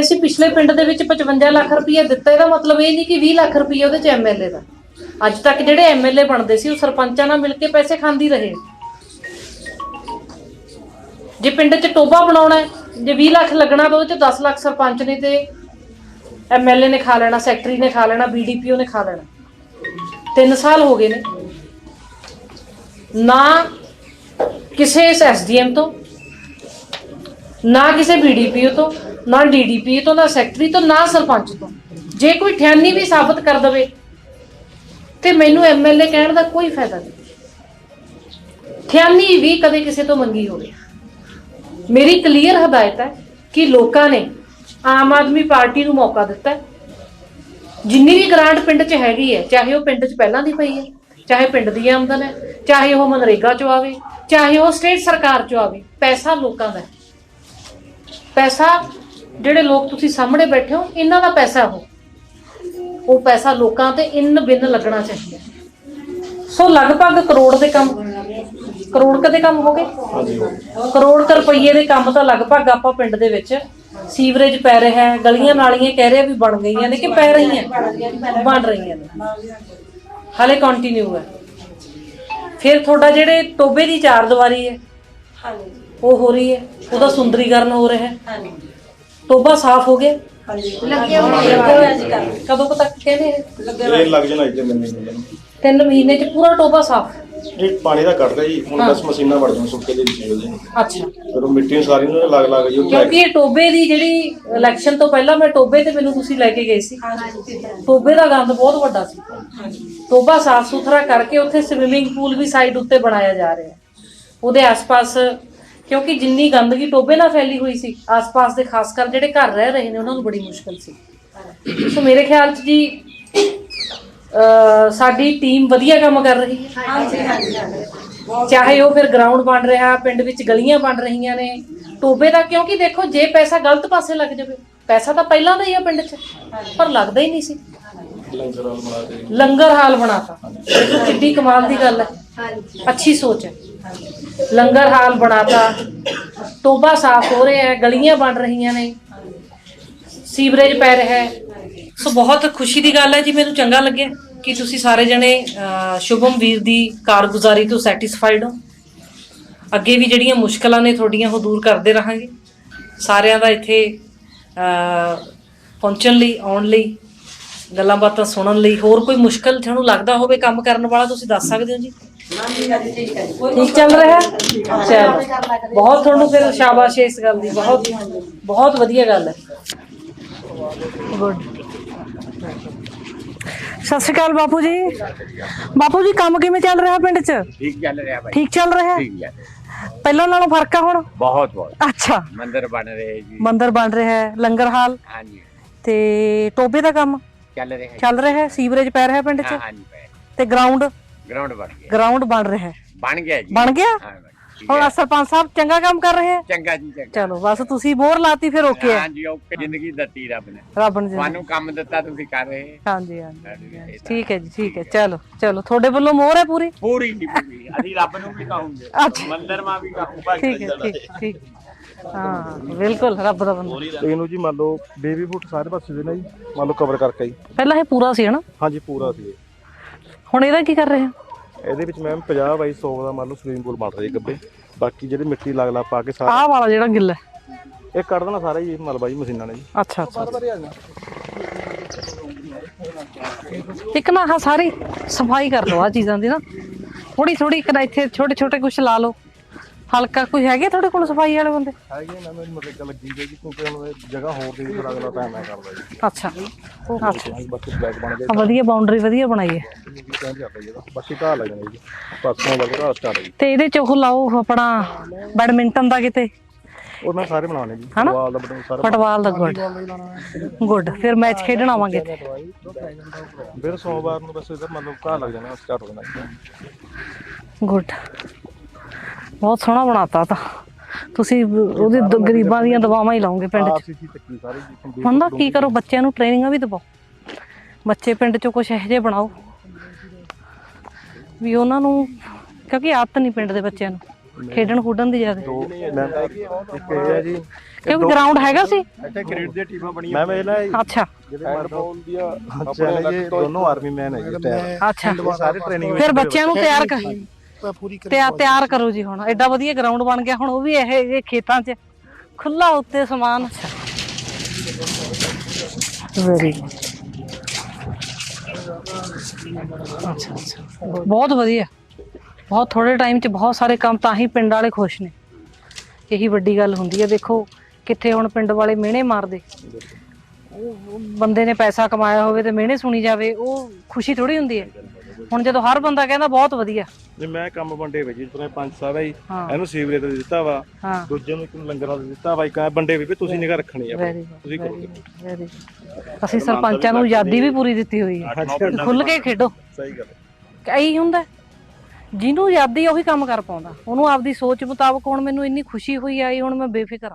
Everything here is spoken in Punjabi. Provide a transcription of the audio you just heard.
ਅਸੀਂ ਪਿਛਲੇ ਪਿੰਡ ਦੇ ਵਿੱਚ 55 ਲੱਖ ਰੁਪਏ ਦਿੱਤਾ, ਇਹਦਾ ਮਤਲਬ ਇਹ ਨਹੀਂ ਕਿ 20 ਲੱਖ ਰੁਪਏ ਉਹਦੇ ਚ ਐਮਐਲਏ ਦਾ। ਅੱਜ ਤੱਕ ਜਿਹੜੇ ਐਮਐਲਏ ਬਣਦੇ ਸੀ, ਉਹ ਸਰਪੰਚਾਂ ਨਾਲ ਮਿਲ ਕੇ ਪੈਸੇ ਖਾਂਦੀ ਰਹੇ। ਜੇ ਪਿੰਡ 'ਚ ਟੋਬਾ ਬਣਾਉਣਾ ਜੇ 20 ਲੱਖ ਲੱਗਣਾ ਤਾਂ ਉਹਦੇ ਚ 10 ਲੱਖ ਸਰਪੰਚ ਨੇ ਤੇ ਐਮਐਲਏ ਨੇ ਖਾ ਲੈਣਾ, ਸੈਕਟਰੀ ਨੇ ਖਾ ਲੈਣਾ ਬੀਡੀਪੀਓ ਨੇ ਖਾ ਲੈਣਾ। 3 ਸਾਲ ਹੋ ਗਏ ਨੇ। ਨਾ ਕਿਸੇ ਐਸਡੀਐਮ ਤੋਂ, ਨਾ ਕਿਸੇ ਬੀਡੀਪੀਓ ਤੋਂ ਨਾ ਡੀਡੀਪੀ ਤੋਂ, ਨਾ ਸੈਕਟਰੀ ਤੋਂ, ਨਾ ਸਰਪੰਚ ਤੋਂ। ਜੇ ਕੋਈ ਠਿਆਨੀ ਵੀ ਸਾਬਤ ਕਰ ਦਵੇ, ਤੇ ਮੈਨੂੰ ਐਮਐਲਏ ਕਹਿਣ ਦਾ ਕੋਈ ਫਾਇਦਾ ਨਹੀਂ। ਠਿਆਨੀ ਵੀ ਕਦੇ ਕਿਸੇ ਤੋਂ ਮੰਗੀ ਹੋਵੇ। ਮੇਰੀ ਕਲੀਅਰ ਹਦਾਇਤ ਹੈ ਕਿ ਲੋਕਾਂ ਨੇ ਆਮ ਆਦਮੀ ਪਾਰਟੀ ਨੂੰ ਮੌਕਾ ਦਿੱਤਾ ਜਿੰਨੀ ਵੀ ਗ੍ਰਾਂਟ ਪਿੰਡ 'ਚ ਹੈਗੀ ਹੈ, ਚਾਹੇ ਉਹ ਪਿੰਡ 'ਚ ਪਹਿਲਾਂ ਦੀ ਪਈ ਹੈ, ਚਾਹੇ ਪਿੰਡ ਦੀ ਆਮਦਨ ਹੈ, ਚਾਹੇ ਉਹ ਮਨਰੇਗਾ 'ਚੋਂ ਆਵੇ, ਚਾਹੇ ਉਹ ਸਟੇਟ ਸਰਕਾਰ 'ਚੋਂ ਆਵੇ, ਪੈਸਾ ਲੋਕਾਂ ਦਾ ਪੈਸਾ ਜਿਹੜੇ ਲੋਕ ਤੁਸੀਂ ਸਾਹਮਣੇ ਬੈਠੇ ਹੋ ਇਹਨਾਂ ਦਾ ਪੈਸਾ ਉਹ। ਉਹ ਪੈਸਾ ਲੋਕਾਂ ਤੇ ਇਨ ਬਿਨ ਲੱਗਣਾ ਚਾਹੀਦਾ। ਸੋ ਲਗਭਗ ਕਰੋੜ ਦੇ ਕੰਮ ਕਰੋੜ ਕਦੇ ਕੰਮ ਹੋ ਗਏ? ਕਰੋੜ ਕੁ ਰੁਪਈਏ ਦੇ ਕੰਮ ਤਾਂ ਲਗਭਗ ਆਪਾਂ ਪਿੰਡ ਦੇ ਵਿੱਚ ਸੀਵਰੇਜ ਪੈ ਰਿਹਾ ਹੈ ਗਲੀਆਂ ਨਾਲੀਆਂ ਕਹਿ ਰਹੇ ਆ ਵੀ ਬਣ ਗਈਆਂ ਨੇ ਕਿ ਪੈ ਰਹੀਆਂ ਬਣ ਰਹੀਆਂ ਨੇ। ਹਾਲੇ ਕੰਟੀਨਿਊ ਹੈ। ਫਿਰ ਤੁਹਾਡਾ ਜਿਹੜੇ ਟੋਬੇ ਦੀ ਚਾਰ ਦੀਵਾਰੀ ਹੈ ਹਾਂਜੀ। ਉਹ ਹੋ ਰਹੀ ਹੈ ਉਹਦਾ ਸੁੰਦਰੀਕਰਨ ਹੋ ਰਿਹਾ ਹੈ। ਹਾਂਜੀ। ਟੋਬਾ ਸਾਫ਼ ਹੋ ਗਿਆ ਲੱਗੇ ਹੋਏ ਲੱਗੇ ਹੋਏ ਅੱਜ ਕੱਲ ਕਦੋਂ ਕੁ ਤੱਕ ਕਹਿੰਦੇ ਇਹ? ਇਹ ਲੱਗ ਜਾਣਾ ਇੱਥੇ ਮੈਨੂੰ ਮੈਨੂੰ ਤਿੰਨ ਮਹੀਨੇ ਚ ਪੂਰਾ ਟੋਬਾ ਸਾਫ਼। ਇਹ ਪਾਣੀ ਦਾ ਕੱਢਦਾ ਜੀ। ਹੁਣ ਬਸ ਮਸ਼ੀਨਾਂ ਵੜ ਜਾਣ ਸੁੱਕੇ ਦੇ ਵਿੱਚ ਉਹਦੇ ਅੱਛਾ। ਫਿਰ ਉਹ ਮਿੱਟੀ ਨੂੰ ਸਾਰੀ ਨੂੰ ਲੱਗ ਲੱਗ ਜੀ ਉਹ ਕਿਉਂਕਿ ਇਹ ਟੋਬੇ ਦੀ ਜਿਹੜੀ ਇਲੈਕਸ਼ਨ ਤੋਂ ਪਹਿਲਾਂ ਮੈਂ ਟੋਬੇ ਤੇ ਮੈਨੂੰ ਤੁਸੀਂ ਲੈ ਕੇ ਗਏ ਸੀ। ਟੋਬੇ ਦਾ ਗੰਦ ਬਹੁਤ ਵੱਡਾ ਸੀ। ਟੋਬਾ ਸਾਫ਼ ਸੁਥਰਾ ਕਰਕੇ ਉੱਥੇ ਸਵਿਮਿੰਗ ਪੂਲ ਵੀ ਸਾਈਡ ਉੱਤੇ ਬਣਾਇਆ ਜਾ ਰਿਹਾ। ਉਹਦੇ ਆਸ-ਪਾਸ ਕਿਉਂਕਿ ਜਿੰਨੀ ਗੰਦਗੀ ਟੋਬੇ ਨਾਲ ਫੈਲੀ ਹੋਈ ਸੀ ਆਸ-ਪਾਸ ਦੇ ਖਾਸ ਕਰ ਜਿਹੜੇ ਘਰ ਰਹਿ ਰਹੇ ਨੇ ਉਹਨਾਂ ਨੂੰ ਬੜੀ ਮੁਸ਼ਕਲ ਸੀ। ਸੋ ਮੇਰੇ ਖਿਆਲ 'ਚ ਜੀ ਸਾਡੀ ਟੀਮ ਵਧੀਆ ਕੰਮ ਕਰ ਰਹੀ ਹੈ। ਹਾਂਜੀ ਹਾਂਜੀ ਹਾਂਜੀ। ਚਾਹੇ ਉਹ ਫਿਰ ਗਰਾਊਂਡ ਬਣ ਰਿਹਾ ਪਿੰਡ ਵਿੱਚ ਗਲੀਆਂ ਬਣ ਰਹੀਆਂ ਨੇ ਟੋਬੇ ਦਾ ਕਿਉਂਕਿ ਦੇਖੋ ਜੇ ਪੈਸਾ ਗਲਤ ਪਾਸੇ ਲੱਗ ਜਾਵੇ ਪੈਸਾ ਤਾਂ ਪਹਿਲਾਂ ਦਾ ਹੀ ਆ ਪਿੰਡ 'ਚ ਪਰ ਲੱਗਦਾ ਹੀ ਨਹੀਂ ਸੀ। ਲੰਗਰ ਵਾਲ ਬਣਾ ਕੇ। ਲੰਗਰ ਹਾਲ ਬਣਾਤਾ। ਕਿੱਡੀ ਕਮਾਲ ਦੀ ਗੱਲ ਹੈ। ਹਾਂਜੀ। ਅੱਛੀ ਸੋਚ ਹੈ। ਲੰਗਰ ਹਾਲ ਬਣਾਤਾ। ਟੋਬਾ ਸਾਫ਼ ਹੋ ਰਿਹਾ ਹੈ, ਗਲੀਆਂ ਬਣ ਰਹੀਆਂ ਨੇ। ਸੀਵਰੇਜ ਪੈ ਰਿਹਾ ਹੈ। ਸੋ ਬਹੁਤ ਖੁਸ਼ੀ ਦੀ ਗੱਲ ਹੈ ਜੀ, ਮੈਨੂੰ ਚੰਗਾ ਲੱਗਿਆ ਕਿ ਤੁਸੀਂ ਸਾਰੇ ਜਣੇ ਸ਼ੁਭਮ ਵੀਰ ਦੀ ਕਾਰਗੁਜ਼ਾਰੀ ਤੋਂ ਸੈਟੀਸਫਾਈਡ ਹੋ। ਅੱਗੇ ਵੀ ਜਿਹੜੀਆਂ ਮੁਸ਼ਕਲਾਂ ਨੇ ਤੁਹਾਡੀਆਂ, ਉਹ ਦੂਰ ਕਰਦੇ ਰਹਾਂਗੇ। ਸਾਰਿਆਂ ਦਾ ਇੱਥੇ ਪਹੁੰਚਣ ਲਈ, ਆਉਣ ਲਈ, ਗੱਲਾਂ ਬਾਤਾਂ ਸੁਣਨ ਲਈ ਹੋਰ ਕੋਈ ਮੁਸ਼ਕਲ ਤੁਹਾਨੂੰ ਲੱਗਦਾ ਹੋਵੇ ਕੰਮ ਕਰਨ ਵਾਲਾ, ਤੁਸੀਂ ਦੱਸ ਸਕਦੇ ਹੋ ਜੀ? ਠੀਕ ਚੱਲ ਰਿਹਾ? ਚਲੋ। ਬਹੁਤ ਤੁਹਾਨੂੰ ਫਿਰ ਸ਼ਾਬਾਸ਼ ਹੈ ਇਸ ਗੱਲ ਦੀ। ਬਹੁਤ ਬਹੁਤ ਵਧੀਆ ਗੱਲ ਹੈ। ਗੁੱਡ ਸਤਿ ਸ਼੍ਰੀ ਅਕਾਲ ਬਾਪੂ ਜੀ। ਬਾਪੂ ਜੀ ਕੰਮ ਕਿਵੇਂ ਚੱਲ ਰਿਹਾ ਪਿੰਡ 'ਚ? ਠੀਕ ਚੱਲ ਰਿਹਾ ਭਾਈ। ਠੀਕ ਚੱਲ ਰਿਹਾ? ਠੀਕ ਹੈ ਪਹਿਲਾਂ ਨਾਲੋਂ ਫ਼ਰਕ ਆ ਹੁਣ? ਬਹੁਤ ਬਹੁਤ। ਅੱਛਾ। ਮੰਦਰ ਬਣ ਰਹੇ ਜੀ। ਮੰਦਿਰ ਬਣ ਰਿਹਾ ਹੈ ਲੰਗਰ ਹਾਲ। ਹਾਂਜੀ। ਤੇ ਟੋਬੇ ਦਾ ਕੰਮ ਚੱਲ ਰਿਹਾ ਹੈ ਚੱਲ ਰਿਹਾ ਹੈ? ਸੀਵਰੇਜ ਪੈ ਰਿਹਾ ਪਿੰਡ 'ਚ? ਹਾਂ ਹਾਂਜੀ ਤੇ ਗਰਾਊਂਡ ਗਰਾਊਂਡ ਬਣ ਗਿਆ। ਗਰਾਊਂਡ ਬਣ ਰਿਹਾ। ਹੈ ਬਣ ਗਿਆ ਜੀ। ਬਣ ਗਿਆ? ਹਾਂ ਠੀਕ ਹੁਣ ਹੈ। ਸਰਪੰਚ ਸਾਹਿਬ ਚੰਗਾ ਕੰਮ ਕਰ ਰਹੇ ਹੈ? ਚੰਗਾ ਜੀ ਚੰਗਾ। ਚਲੋ ਬਸ ਤੁਸੀਂ ਮੋਹਰ ਲਾਤੀ ਫਿਰ ਓਕੇ ਹੈ। ਹਾਂਜੀ ਓਕੇ। ਜ਼ਿੰਦਗੀ ਦਿੱਤੀ ਰੱਬ ਨੇ। ਰੱਬ ਨੇ ਜੀ ਤੁਹਾਨੂੰ ਕੰਮ ਦਿੱਤਾ ਤੁਸੀਂ ਕਰ ਰਹੇ ਹਾਂਜੀ ਹਾਂਜੀ ਸਾਡੀ ਠੀਕ ਹੈ ਜੀ ਠੀਕ ਹੈ। ਚਲੋ ਚਲੋ ਤੁਹਾਡੇ ਵੱਲੋਂ ਮੋਹਰ ਹੈ ਪੂਰੀ? ਪੂਰੀ ਨਹੀਂ ਪੂਰੀ। ਅਸੀਂ ਰੱਬ ਨੂੰ ਵੀ ਕਹੂੰਗੇ। ਅੱਛਾ। ਮੰਦਰ ਮਾ ਵੀ ਕਹੂੰਗਾ। ਠੀਕ ਹੈ ਠੀਕ ਠੀਕ। ਹਾਂ ਬਿਲਕੁਲ ਰੱਬ ਦਾ ਬੰਦਾ। ਤੇ ਇਹਨੂੰ ਜੀ ਮੰਨ ਲਓ ਬੇਬੀ ਫੁੱਟ ਸਾਰੇ ਪਾਸੇ ਦੇ ਨਾ ਜੀ। ਮੰਨ ਲਓ ਕਵਰ ਕਰਕੇ ਜੀ ਪਹਿਲਾਂ ਇਹ ਪੂਰਾ ਸੀ ਹਨਾ? ਹਾਂਜੀ ਪੂਰਾ ਸੀ ਇਹ। ਹੁਣ ਇਹਦਾ ਕੀ ਕਰ ਰਹੇ ਆ? ਇਹਦੇ ਵਿੱਚ ਮੈਮ 50 ਬਾਈ 100 ਦਾ ਮੰਨ ਲਓ ਸਵਿਮਿੰਗ ਪੂਲ ਬਣ ਰਿਹਾ ਜੀ ਗੱਬੇ ਬਾਕੀ ਜਿਹੜੀ ਮਿੱਟੀ ਲੱਗ ਲਾ ਪਾ ਕੇ ਸਾਰਾ ਆਹ ਵਾਲਾ ਜਿਹੜਾ ਗਿੱਲਾ ਹੈ। ਇਹ ਕੱਢ ਦੇਣਾ ਸਾਰਾ ਜੀ ਮਲਬਾ ਜੀ ਮਸ਼ੀਨਾਂ ਨੇ ਜੀ। ਅੱਛਾ ਅੱਛਾ ਇੱਕ ਨਾ ਆਹ ਸਾਰੀ ਸਫ਼ਾਈ ਕਰ ਲਓ ਆ ਚੀਜ਼ਾਂ ਦੀ ਨਾ। ਥੋੜੀ ਥੋੜੀ ਇੱਕ ਨਾ ਇੱਥੇ ਛੋਟੇ ਛੋਟੇ ਕੁਝ ਲਾ ਲਓ। ਹਲਕਾ ਕੋਈ ਹੈਗੇ ਤੁਹਾਡੇ ਕੋਲ ਸਫ਼ਾਈ ਵਾਲੇ ਬੰਦੇ? ਹੈਗੇ ਨਾ ਮੇਰੀ ਮਰੇਕਾ ਲੱਗੀ ਜੀ ਕਿਉਂਕਿ ਹੁਣ ਇਹ ਜਗ੍ਹਾ ਹੋਰ ਦੀ ਫਿਰ ਅਗਲਾ ਟਾਈਮ ਹੈ ਕਰਦਾ ਜੀ। ਅੱਛਾ। ਅੱਛਾ। ਬਾਕੀ ਬਲੈਕ ਬਣ ਗਏ। ਵਧੀਆ ਬਾਉਂਡਰੀ ਵਧੀਆ ਬਣਾਈ ਹੈ। ਜੀ ਕਹਿੰਦੇ ਜਾਂਦਾ ਜੀ ਇਹਦਾ। ਬਾਕੀ ਢਾਹ ਲੱਗ ਜਾਣਾ ਜੀ। ਪਾਸੋਂ ਵੱਲ ਢਾਹ ਸਟਾਰਟ ਜੀ ਤੇ ਇਹਦੇ ਚ ਉਹ ਲਾਓ ਆਪਣਾ ਬੈਡਮਿੰਟਨ ਦਾ ਕਿਤੇ। ਉਹ ਮੈਂ ਸਾਰੇ ਬਣਾਉਣੇ ਜੀ। ਹਨਾ? ਵਾਲ ਦਾ ਬਟਨ ਸਾਰਾ ਫੁੱਟਬਾਲ ਦਾ ਗੁੱਡ ਗੁੱਡ ਫਿਰ ਮੈਚ ਖੇਡਣ ਆਵਾਂਗੇ। ਇੱਥੇ ਫਿਰ ਸੋਮਵਾਰ ਨੂੰ ਬਸ ਇਹਦਾ ਮਤਲਬ ਘਾਹ ਲੱਗ ਜਾਣਾ ਸਟਾਰਟ ਹੋ ਜਾਣਾ ਜੀ। ਗੁੱਡ ਬਹੁਤ ਸੋਹਣਾ ਬਣਾਤਾ ਤਾਂ। ਤੁਸੀਂ ਉਹਦੇ ਦ- ਗਰੀਬਾਂ ਦੀਆਂ ਦਵਾਵਾਂ ਹੀ ਲਾਉਂਗੇ ਪਿੰਡ 'ਚ। ਆਰਸੀਸੀ ਤੱਕੀ ਸਾਰੇ ਜੀ ਕੰਪਲੀਟ ਹੁਣ ਨਾ ਕੀ ਕਰੋ ਬੱਚਿਆਂ ਨੂੰ ਟ੍ਰੇਨਿੰਗਾਂ ਵੀ ਦਿਵਾਓ। ਬੱਚੇ ਪਿੰਡ 'ਚੋਂ ਕੁਝ ਇਹੋ ਜਿਹੇ ਬਣਾਓ। ਵੀ ਉਹਨਾਂ ਨੂੰ ਕਿਉਂਕਿ ਆਦਤ ਨਹੀਂ ਪਿੰਡ ਦੇ ਬੱਚਿਆਂ ਨੂੰ। ਖੇਡਣ ਖੁੱਡਣ ਦੀ ਜ਼ਿਆਦਾ। ਦੋ ਮੈਂ ਇੱਕ ਇਹ ਹੈ ਜੀ। ਕਿਉਂਕਿ ਗਰਾਊਂਡ ਹੈਗਾ ਸੀ। ਇੱਥੇ ਕ੍ਰਿਕਟ ਦੀਆਂ ਟੀਮਾਂ ਬਣੀਆਂ ਮੈਂ ਵੇਲਾ ਅੱਛਾ। ਹੈਂਡਬਾਲ ਦੀਆਂ ਅੱਛਾ ਇਹ ਦੋਨੋਂ ਆਰਮੀ ਮੈਨ ਹੈ ਜੀ ਅੱਛਾ। ਇਹ ਸਾਰੇ ਟ੍ਰੇਨਿੰਗ ਫਿਰ ਬੱਚਿਆਂ ਨੂੰ ਤਿਆਰ ਕਰ। ਤਿਆਰ ਤਿਆਰ ਕਰੋ ਜੀ ਹੁਣ। ਐਡਾ ਵਧੀਆ ਗਰਾਊਂਡ ਬਣ ਗਿਆ। ਹੁਣ ਉਹ ਵੀ ਇਹ ਇਹ ਖੇਤਾਂ 'ਚ ਖੁੱਲਾ ਉੱਤੇ ਸਮਾਨ। ਵੈਰੀ ਅੱਛਾ ਅੱਛਾ। ਬਹੁਤ ਵਧੀਆ। ਬਹੁਤ ਥੋੜੇ ਟਾਈਮ 'ਚ ਬਹੁਤ ਸਾਰੇ ਕੰਮ ਤਾਂ ਹੀ ਪਿੰਡ ਵਾਲੇ ਖੁਸ਼ ਨੇ। ਇਹੀ ਵੱਡੀ ਗੱਲ ਹੁੰਦੀ ਹੈ। ਦੇਖੋ ਕਿੱਥੇ ਹੁਣ ਪਿੰਡ ਵਾਲੇ ਮਿਹਣੇ ਮਾਰਦੇ। ਉਹ ਬੰਦੇ ਨੇ ਪੈਸਾ ਕਮਾਇਆ ਹੋਵੇ ਤੇ ਮਿਹਣੇ ਸੁਣੀ ਜਾਵੇ। ਉਹ ਖੁਸ਼ੀ ਥੋੜੀ ਹੁੰਦੀ ਹੈ। ਹੁਣ ਜਦੋਂ ਹਰ ਬੰਦਾ ਕਹਿੰਦਾ ਬਹੁਤ ਵਧੀਆ। ਜੇ ਮੈਂ ਕੰਮ ਵੰਡੇ ਵੇ ਜੀ ਤੁਸੀਂ ਪੰਜ ਸਾਹਿਬ ਹੈ। ਇਹਨੂੰ ਸੀਵਰੇਜ ਦਾ ਦਿੱਤਾ ਵਾ ਹਾਂ। ਦੂਜੇ ਨੂੰ ਇੱਕ ਨੂੰ ਲੰਗਰਾਂ ਦਾ ਦਿੱਤਾ ਵਾ ਇੱਕ ਐਂ ਵੰਡੇ ਵੀ ਤੁਸੀਂ ਨਿਗਾ ਰੱਖਣੀ ਆ। ਤੁਸੀਂ ਕਰੋ। ਵੈਰੀ ਅਸੀਂ ਸਰਪੰਚਾਂ ਨੂੰ ਆਜ਼ਾਦੀ ਵੀ ਪੂਰੀ ਦਿੱਤੀ ਹੋਈ ਹੈ ਖੁੱਲ ਕੇ ਖੇਡੋ। ਸਹੀ ਗੱਲ। ਇਹੀ ਹੁੰਦਾ। ਜਿਹਨੂੰ ਆਜ਼ਾਦੀ ਉਹੀ ਕੰਮ ਕਰ ਪਾਉਂਦਾ। ਉਹਨੂੰ ਆਪਦੀ ਸੋਚ ਮੁਤਾਬਕ ਹੁਣ ਮੈਨੂੰ ਇੰਨੀ ਖੁਸ਼ੀ ਹੋਈ ਆਈ ਹੁਣ ਮੈਂ ਬੇਫਿਕਰ ਹਾਂ